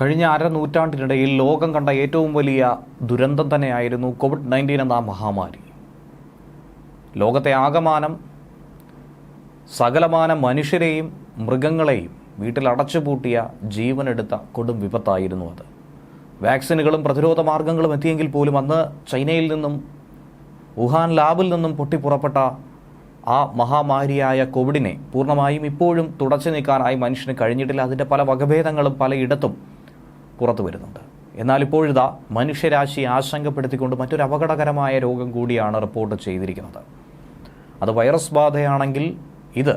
കഴിഞ്ഞ അര നൂറ്റാണ്ടിനിടയിൽ ലോകം കണ്ട ഏറ്റവും വലിയ ദുരന്തം തന്നെയായിരുന്നു കോവിഡ് നയന്റീൻ എന്ന മഹാമാരി. ലോകത്തെ ആകമാനം സകലമാന മനുഷ്യരെയും മൃഗങ്ങളെയും വീട്ടിൽ അടച്ചുപൂട്ടിയ ജീവനെടുത്ത കൊടും വിപത്തായിരുന്നു അത്. വാക്സിനുകളും പ്രതിരോധ മാർഗങ്ങളും എത്തിയെങ്കിൽ പോലും അന്ന് ചൈനയിൽ നിന്നും വുഹാൻ ലാബിൽ നിന്നും പൊട്ടിപ്പുറപ്പെട്ട ആ മഹാമാരിയായ കോവിഡിനെ പൂർണമായും ഇപ്പോഴും തുടച്ചു നീക്കാനായി മനുഷ്യന് കഴിഞ്ഞിട്ടില്ല. അതിന്റെ പല വകഭേദങ്ങളും പലയിടത്തും പുറത്തു വരുന്നുണ്ട്. എന്നാൽ ഇപ്പോഴിതാ മനുഷ്യരാശി ആശങ്കപ്പെടുത്തിക്കൊണ്ട് മറ്റൊരു അപകടകരമായ രോഗം കൂടിയാണ് റിപ്പോർട്ട് ചെയ്തിരിക്കുന്നത്. അത് വൈറസ് ബാധയാണെങ്കിൽ ഇത്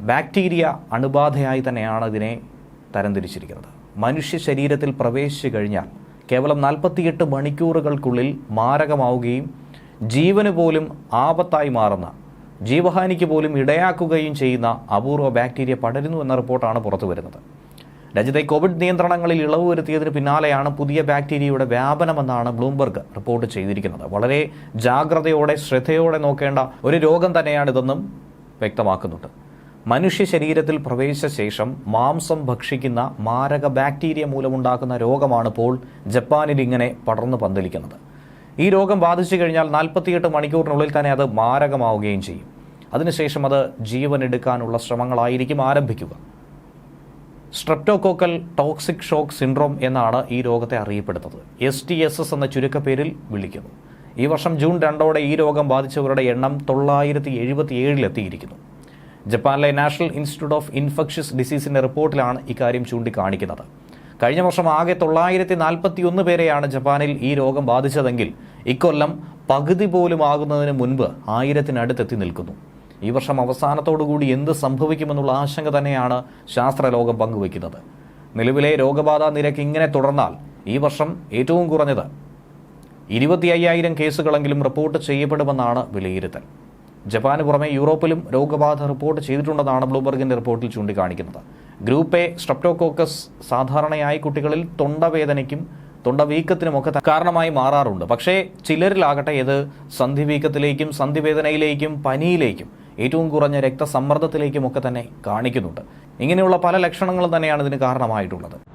ബാക്ടീരിയ അണുബാധയായി തന്നെയാണ് ഇതിനെ തരംതിരിച്ചിരിക്കുന്നത്. മനുഷ്യ ശരീരത്തിൽ പ്രവേശിച്ചു കഴിഞ്ഞാൽ കേവലം നാൽപ്പത്തിയെട്ട് മണിക്കൂറുകൾക്കുള്ളിൽ മാരകമാവുകയും ജീവന് പോലും ആപത്തായി മാറുന്ന ജീവഹാനിക്ക് പോലും ഇടയാക്കുകയും ചെയ്യുന്ന അപൂർവ ബാക്ടീരിയ പടരുന്നു എന്ന റിപ്പോർട്ടാണ് പുറത്തു വരുന്നത്. രാജ്യത്തെ കോവിഡ് നിയന്ത്രണങ്ങളിൽ ഇളവ് വരുത്തിയതിന് പിന്നാലെയാണ് പുതിയ ബാക്ടീരിയയുടെ വ്യാപനമെന്നാണ് ബ്ലൂംബർഗ് റിപ്പോർട്ട് ചെയ്തിരിക്കുന്നത്. വളരെ ജാഗ്രതയോടെ ശ്രദ്ധയോടെ നോക്കേണ്ട ഒരു രോഗം തന്നെയാണിതെന്നും വ്യക്തമാക്കുന്നുണ്ട്. മനുഷ്യ ശരീരത്തിൽ പ്രവേശിച്ച ശേഷം മാംസം ഭക്ഷിക്കുന്ന മാരക ബാക്ടീരിയ മൂലമുണ്ടാക്കുന്ന രോഗമാണ് ഇപ്പോൾ ജപ്പാനിൽ ഇങ്ങനെ പടർന്നു പന്തലിക്കുന്നത്. ഈ രോഗം ബാധിച്ചു കഴിഞ്ഞാൽ നാൽപ്പത്തിയെട്ട് മണിക്കൂറിനുള്ളിൽ തന്നെ അത് മാരകമാവുകയും ചെയ്യും. അതിനുശേഷം അത് ജീവൻ എടുക്കാനുള്ള ശ്രമങ്ങളായിരിക്കും ആരംഭിക്കുക. സ്ട്രെപ്റ്റോകോക്കൽ ടോക്സിക് ഷോക്ക് സിൻഡ്രോം എന്നാണ് ഈ രോഗത്തെ അറിയപ്പെടുന്നത്. എസ് ടി എസ് എസ് എന്ന ചുരുക്കപ്പേരിൽ വിളിക്കുന്നു. ഈ വർഷം ജൂൺ രണ്ടോടെ ഈ രോഗം ബാധിച്ചവരുടെ എണ്ണം തൊള്ളായിരത്തി എഴുപത്തി ഏഴിലെത്തിയിരിക്കുന്നു ജപ്പാനിലെ നാഷണൽ ഇൻസ്റ്റിറ്റ്യൂട്ട് ഓഫ് ഇൻഫെക്ഷ്യസ് ഡിസീസിന്റെ റിപ്പോർട്ടിലാണ് ഇക്കാര്യം ചൂണ്ടിക്കാണിക്കുന്നത്. കഴിഞ്ഞ വർഷം ആകെ തൊള്ളായിരത്തി നാൽപ്പത്തി ഒന്ന് പേരെയാണ് ജപ്പാനിൽ ഈ രോഗം ബാധിച്ചതെങ്കിൽ ഇക്കൊല്ലം പകുതി പോലും ആകുന്നതിന് മുൻപ് ആയിരത്തിനടുത്തെത്തി നിൽക്കുന്നു. ഈ വർഷം അവസാനത്തോടുകൂടി എന്ത് സംഭവിക്കുമെന്നുള്ള ആശങ്ക തന്നെയാണ് ശാസ്ത്രലോകം പങ്കുവയ്ക്കുന്നത്. നിലവിലെ രോഗബാധ നിരക്ക് ഇങ്ങനെ തുടർന്നാൽ ഈ വർഷം ഏറ്റവും കുറഞ്ഞത് ഇരുപത്തി അയ്യായിരം കേസുകളെങ്കിലും റിപ്പോർട്ട് ചെയ്യപ്പെടുമെന്നാണ് വിലയിരുത്തൽ. ജപ്പാന് പുറമെ യൂറോപ്പിലും രോഗബാധ റിപ്പോർട്ട് ചെയ്തിട്ടുണ്ടെന്നാണ് ബ്ലൂബർഗിന്റെ റിപ്പോർട്ടിൽ ചൂണ്ടിക്കാണിക്കുന്നത്. ഗ്രൂപ്പ് എ സ്ട്രെപ്റ്റോകോക്കസ് സാധാരണയായി കുട്ടികളിൽ തൊണ്ടവേദനയ്ക്കും തൊണ്ടവീക്കത്തിനുമൊക്കെ കാരണമായി മാറാറുണ്ട്. പക്ഷേ ചിലരിലാകട്ടെ ഇത് സന്ധിവീക്കത്തിലേക്കും സന്ധിവേദനയിലേക്കും പനിയിലേക്കും ഏറ്റവും കുറഞ്ഞ രക്തസമ്മർദ്ദത്തിലേക്കുമൊക്കെ തന്നെ കാണിക്കുന്നുണ്ട്. ഇങ്ങനെയുള്ള പല ലക്ഷണങ്ങളും തന്നെയാണ് ഇതിന് കാരണമായിട്ടുള്ളത്.